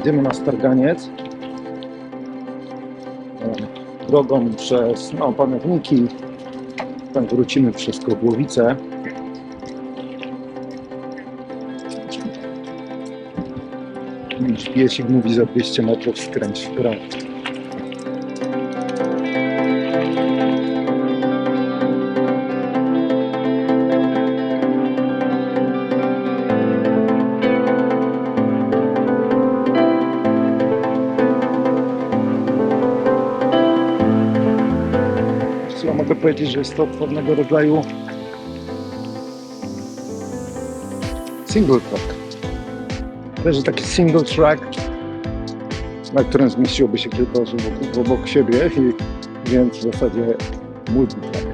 Idziemy na Starganiec. Drogą przez no, pamiętniki. Tam wrócimy przez Kobłowicę. Piesik mówi za 200 metrów skręć w prawo. Ja mogę powiedzieć, że jest to pewnego rodzaju single track. Też taki single track, na którym zmieściłoby się kilka osób obok siebie, i, więc w zasadzie multitrack.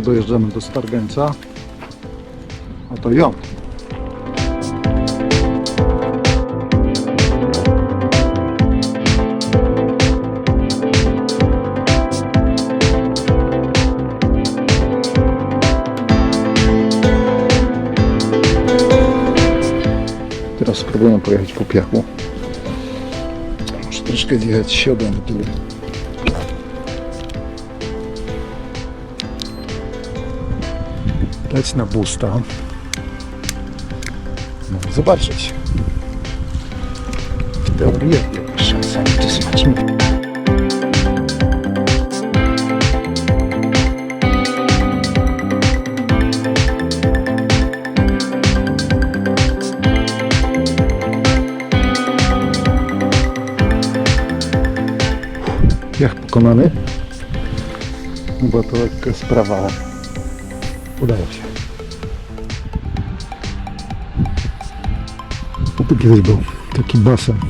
To dojeżdżamy do Stargęca. A to ją. Teraz spróbuję pojechać po piachu. Muszę troszkę zjechać siodłem w dół. Leć na busta. No, zobaczyć. W teorii jak szansa to smaczne. Jak pokonany? Była to lekka sprawa, udało się. Tu kiedyś był taki basen. Jak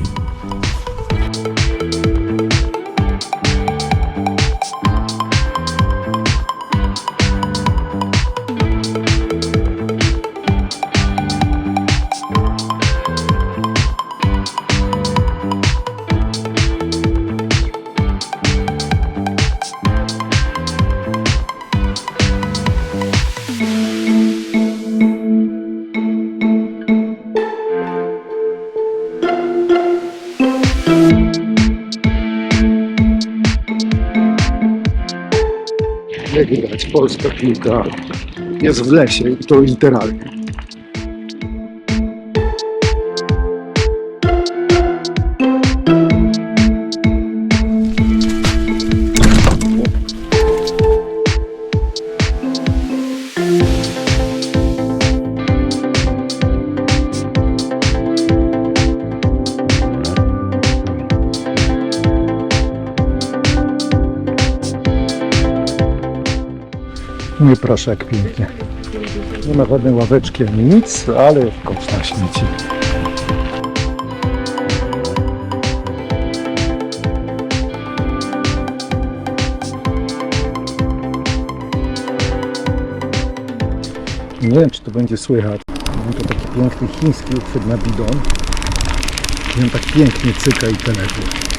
polska piłka jest w lesie i to literalnie. Nie proszę, jak pięknie. Nie ma żadnej ławeczki ani nic, ale kosz na śmieci. Nie wiem, czy to będzie słychać. Mam to taki piękny chiński uchwyt na bidon. I on tak pięknie cyka i penetruje.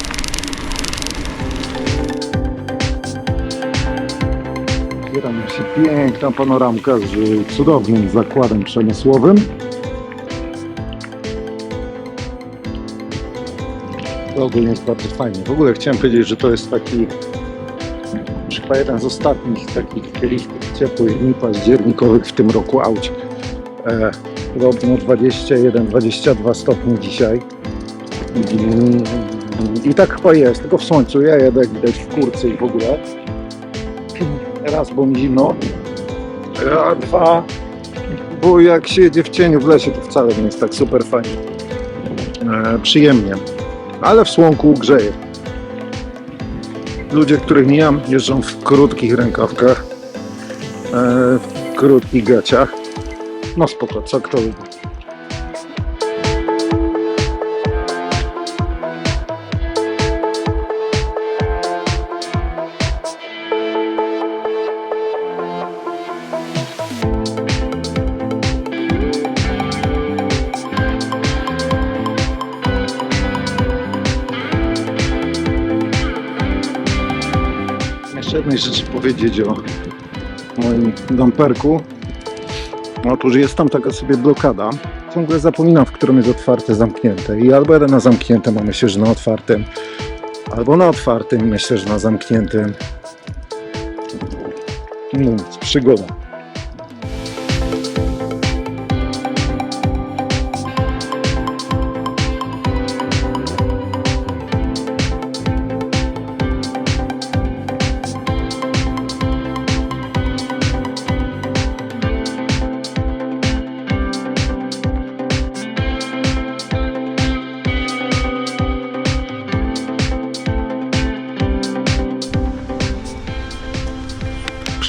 Otwiera się piękna panoramka z cudownym zakładem przemysłowym. To ogólnie jest bardzo fajnie. W ogóle chciałem powiedzieć, że to jest taki chyba jeden z ostatnich takich kielichów ciepłych dni październikowych w tym roku aucie. E, podobno 21-22 stopni dzisiaj. I, I tak chyba jest, tylko w słońcu. Ja jadę widać w kurce i w ogóle raz, bo mi zimno, a dwa, bo jak się jedzie w cieniu w lesie, to wcale nie jest tak super fajnie, e, przyjemnie, ale w słonku grzeje. Ludzie, których mijam, jeżdżą w krótkich rękawkach, e, w krótkich gaciach. No spoko, co kto lubi. Rzeczy powiedzieć o moim damperku. Otóż jest tam taka sobie blokada. Ciągle zapominam, w którym jest otwarte, zamknięte. I albo jadę na zamkniętym, a myślę, że na otwartym. Albo na otwartym, myślę, że na zamkniętym. No przygoda.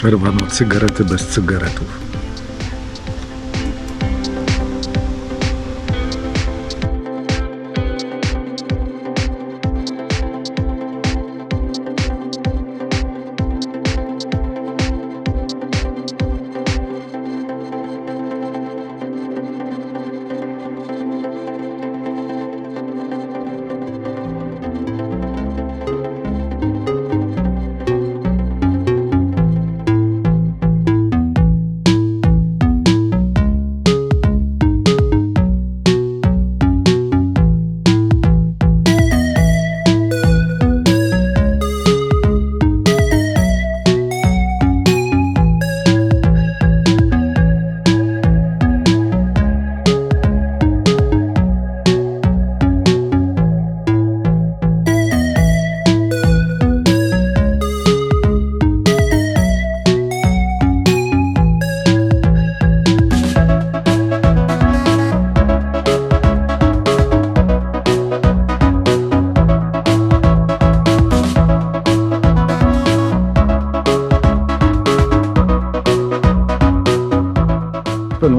Przerwa na cygarety bez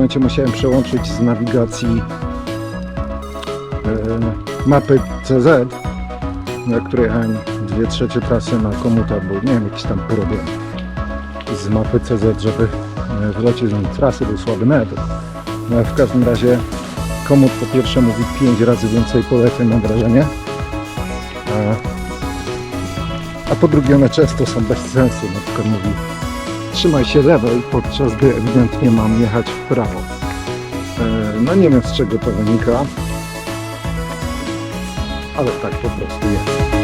momencie musiałem przełączyć z nawigacji e, mapy CZ, na której jechałem dwie trzecie trasy na komuta, bo nie wiem, jakiś tam problem z mapy CZ, żeby e, wlecieć na trasy, był słaby net. No, w każdym razie komut po pierwsze mówi 5 razy więcej poleceń, mam wrażenie. A, a po drugie one często są bez sensu, na przykład mówi trzymaj się lewej, podczas gdy ewidentnie mam jechać w prawo. E, No nie wiem z czego to wynika, ale tak po prostu jest.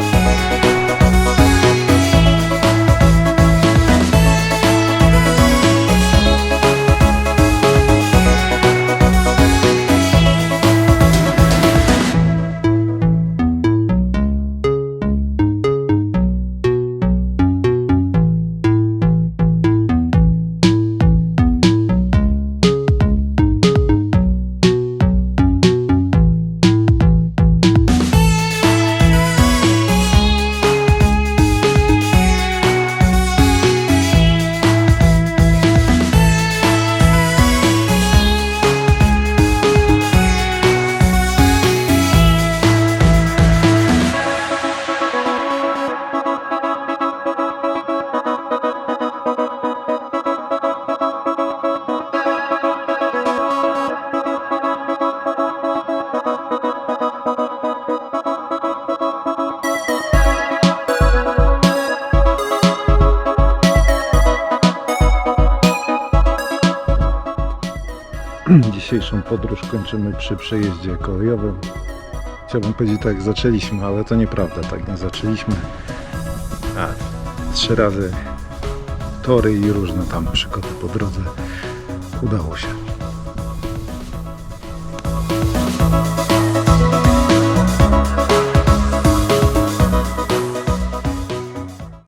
Dzisiejszą podróż kończymy przy przejeździe kolejowym. Chciałbym powiedzieć tak zaczęliśmy, ale to nieprawda, tak nie zaczęliśmy. A, trzy razy tory i różne tam przygody po drodze. Udało się.